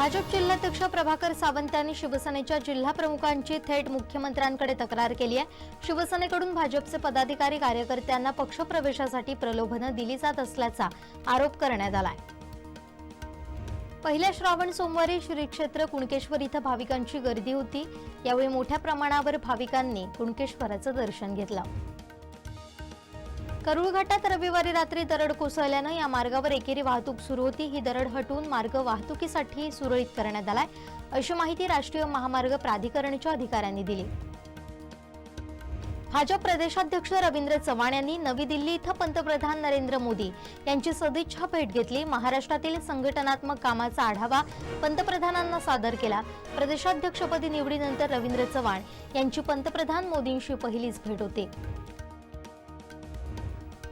भाजप जिल्हाध्यक्ष प्रभाकर सावंत यांनी शिवसेनेच्या जिल्हा प्रमुखांची थेट मुख्यमंत्र्यांकडे तक्रार केली आहे. शिवसेनेकडून भाजपचे पदाधिकारी कार्यकर्त्यांना पक्षप्रवेशासाठी प्रलोभनं दिली जात असल्याचा आरोप करण्यात आलाय. पहिल्या श्रावण सोमवारी श्री क्षेत्र कुणकेश्वर इथं भाविकांची गर्दी होती. यावेळी मोठ्या प्रमाणावर भाविकांनी कुणकेश्वराचं दर्शन घेतलं. करूळ घाटात रविवारी रात्री दरड कोसळल्यानं या मार्गावर एकेरी वाहतूक सुरू होती. ही दरड हटवून मार्ग वाहतुकीसाठी सुरळीत करण्यात आलाय. अशी माहिती राष्ट्रीय महामार्ग प्राधिकरणच्या अधिकाऱ्यांनी दिली. भाजप प्रदेशाध्यक्ष रवींद्र चव्हाण यांनी नवी दिल्ली इथं पंतप्रधान नरेंद्र मोदी यांची सदिच्छा भेट घेतली. महाराष्ट्रातील संघटनात्मक कामाचा आढावा पंतप्रधानांना सादर केला. प्रदेशाध्यक्षपदी निवडीनंतर रवींद्र चव्हाण यांची पंतप्रधान मोदींशी पहिलीच भेट होती.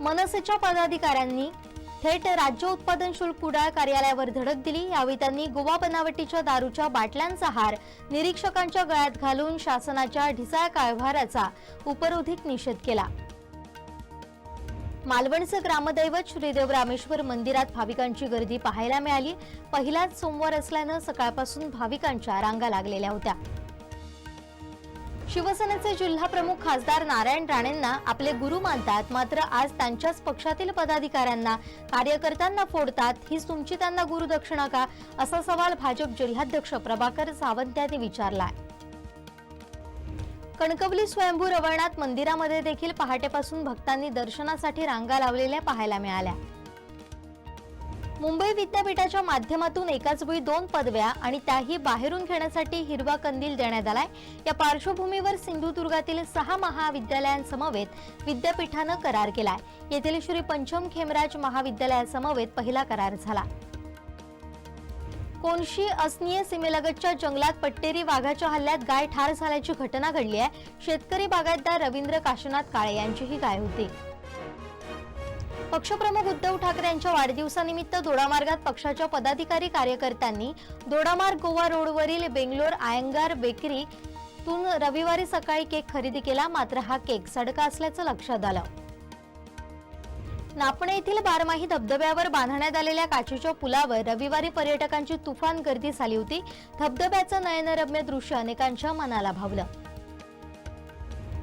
मनसेच्या पदाधिकाऱ्यांनी थेट राज्य उत्पादन शुल्क कुडाळ कार्यालयावर धडक दिली. यावेळी त्यांनी गोवा बनावटीच्या दारूच्या बाटल्यांचा हार निरीक्षकांच्या गळ्यात घालून शासनाच्या ढिसाळ कारभाराचा उपरोधिक निषेध केला. मालवणचं ग्रामदैवत श्रीदेव रामेश्वर मंदिरात भाविकांची गर्दी पाहायला मिळाली. पहिलाच सोमवार असल्यानं सकाळपासून भाविकांच्या रांगा लागलेल्या होत्या. शिवसेनेचे जिल्हा प्रमुख खासदार नारायण राणेंना आपले गुरु मानतात. मात्र आज त्यांच्याच पक्षातील पदाधिकाऱ्यांना कार्यकर्त्यांना फोडतात. हीच तुमची त्यांना गुरुदक्षिणा का? असा सवाल भाजप जिल्हाध्यक्ष प्रभाकर सावंत यांनी विचारलाय. कणकवली स्वयंभू रवळनाथ मंदिरामध्ये देखील पहाटेपासून भक्तांनी दर्शनासाठी रांगा लावलेल्या पाहायला मिळाल्या. मुंबई विद्यापीठाच्या माध्यमातून एकाच वेळी दोन पदव्या आणि त्याही बाहेरून घेण्यासाठी हिरवा कंदील देण्यात आलाय. या पार्श्वभूमीवर सिंधुदुर्गातील सहा महाविद्यालयांसमवेत विद्यापीठानं करार केलाय. येथील श्री पंचम खेमराज महाविद्यालयासमवेत पहिला करार झाला. कोणशी असनीय सीमेलगतच्या जंगलात पट्टेरी वाघाच्या हल्ल्यात गाय ठार झाल्याची घटना घडली आहे. शेतकरी बागायतदार रवींद्र काशीनाथ काळे यांची ही गाय होती. पक्षप्रमुख उद्धव ठाकरे यांच्या वाढदिवसानिमित्त दोडामार्गात पक्षाच्या पदाधिकारी कार्यकर्त्यांनी दोडामार्ग गोवा रोडवरील बेंगलोर आयंगार बेकरी तून रविवारी सकाळी केक खरेदी केला. मात्र हा केक सडका असल्याचं लक्षात आलं. नापणे येथील बारमाही धबधब्यावर बांधण्यात आलेल्या काचेच्या पुलावर रविवारी पर्यटकांची तुफान गर्दी झाली होती. धबधब्याचं नयनरम्य दृश्य अनेकांच्या मनाला भावलं.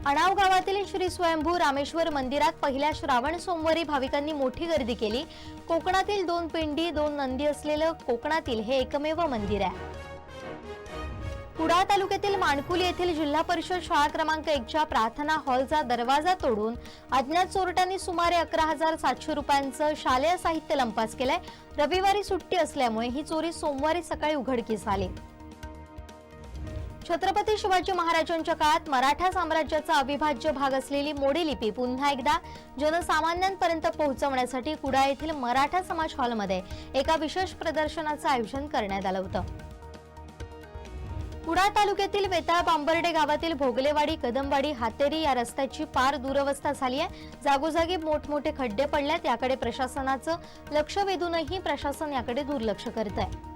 अणाव गावातील श्री स्वयंभू रामेश्वर मंदिरात पहिल्या श्रावण सोमवारी भाविकांनी मोठी गर्दी केली. कोकणातील दोन पिंडी दोन नंदी असलेलं कोकणातील हे एकमेव मंदिर आहे. कुडाळ तालुक्यातील माणकुली येथील जिल्हा परिषद शाळा क्रमांक एकच्या प्रार्थना हॉलचा दरवाजा तोडून अज्ञात चोरट्यांनी सुमारे अकरा हजार सातशे रुपयांचं शालेय साहित्य लंपास केलंय. रविवारी सुट्टी असल्यामुळे ही चोरी सोमवारी सकाळी उघडकीस आली. छत्रपती शिवाजी महाराजांच्या काळात मराठा साम्राज्याचा अविभाज्य भाग असलेली मोडी लिपी पुन्हा एकदा जनसामान्यांपर्यंत पोहोचवण्यासाठी कुडा येथील मराठा समाज हॉलमध्ये एका विशेष प्रदर्शनाचं आयोजन करण्यात आलं होतं. कुडाळ तालुक्यातील वेताळ बांबर्डे गावातील भोगलेवाडी कदमवाडी हातेरी या रस्त्याची पार दुरवस्था झाली आहे. जागोजागी मोठमोठे खड्डे पडल्यात. याकडे प्रशासनाचं लक्ष वेधूनही प्रशासन याकडे दुर्लक्ष करत आहे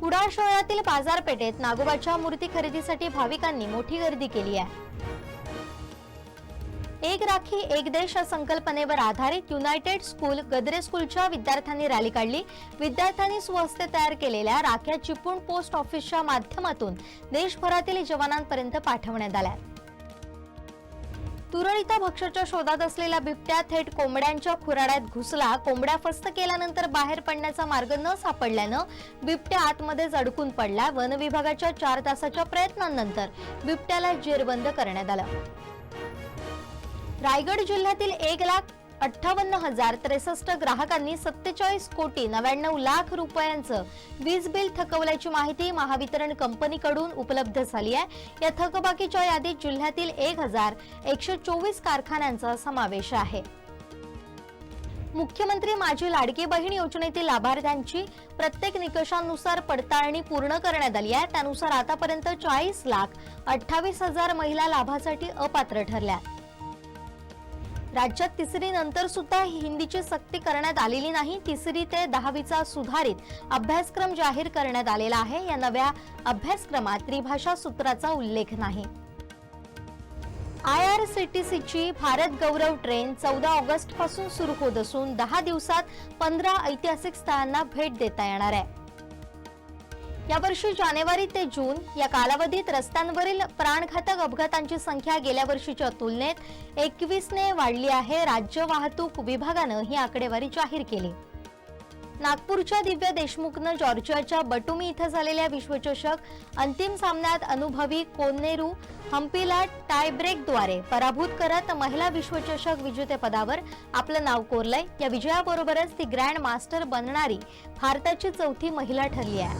कुडाळ शहरातील बाजारपेठेत नागोबाच्या मूर्ती खरेदीसाठी भाविकांनी मोठी गर्दी केली आहे. एक राखी एक देश या संकल्पनेवर आधारित युनायटेड स्कूल गद्रे स्कूलच्या विद्यार्थ्यांनी रॅली काढली. विद्यार्थ्यांनी स्वहस्ते तयार केलेल्या राख्या चिपळूण पोस्ट ऑफिसच्या माध्यमातून देशभरातील जवानांपर्यंत पाठवण्यात आल्या. तुरळीता भक्ष्याच्या शोधात असलेला बिबट्या थेट कोंबड्यांच्या खुराड्यात घुसला. कोंबड्या फस्त केल्यानंतर बाहेर पडण्याचा मार्ग न सापडल्यानं बिबट्या आतमध्येच अडकून पडला. वन विभागाच्या चार तासाच्या प्रयत्नांनंतर बिबट्याला जेरबंद करण्यात आलं. रायगड जिल्ह्यातील एक लाख अठ्ठावन्न हजार त्रेसष्ट ग्राहकांनी सत्तेचाळीस कोटी नव्याण्णव लाख रुपयांचं वीज बिल थकवल्याची माहिती महावितरण कंपनीकडून उपलब्ध झाली आहे. या थकबाकीच्या यादीत जिल्ह्यातील एक हजार एकशे चोवीस कारखान्यांचा समावेश आहे. मुख्यमंत्री माझी लाडकी बहीण योजनेतील लाभार्थ्यांची प्रत्येक निकषांनुसार पडताळणी पूर्ण करण्यात आली आहे. त्यानुसार आतापर्यंत चाळीस लाख अठ्ठावीस हजार महिला लाभासाठी अपात्र ठरल्या राज्यात तिसरी नंतर सुद्धा हिंदीची सक्ती करण्यात आलेली नाही. तिसरी ते दहावीचा सुधारित अभ्यासक्रम जाहीर करण्यात आलेला आहे. या नव्या अभ्यासक्रमात त्रिभाषा सूत्राचा उल्लेख नाही. आय आर सी टी सीची भारत गौरव ट्रेन चौदा ऑगस्टपासून सुरू होत असून दहा दिवसात पंधरा ऐतिहासिक स्थळांना भेट देता येणार आहे. यावर्षी जानेवारी ते जून या कालावधीत रस्त्यांवरील प्राणघातक अपघातांची संख्या गेल्या वर्षीच्या तुलनेत एकवीसने वाढली आहे. राज्य वाहतूक विभागानं ही आकडेवारी जाहीर केली. नागपूरच्या दिव्य देशमुखनं जॉर्जियाच्या बटुमी इथं झालेल्या विश्वचषक अंतिम सामन्यात अनुभवी कोन्नेरू हम्पीला टायब्रेकद्वारे पराभूत करत महिला विश्वचषक विजेतेपदावर आपलं नाव कोरलंय. या विजयाबरोबरच ती ग्रँड मास्टर बनणारी भारताची चौथी महिला ठरली आहे.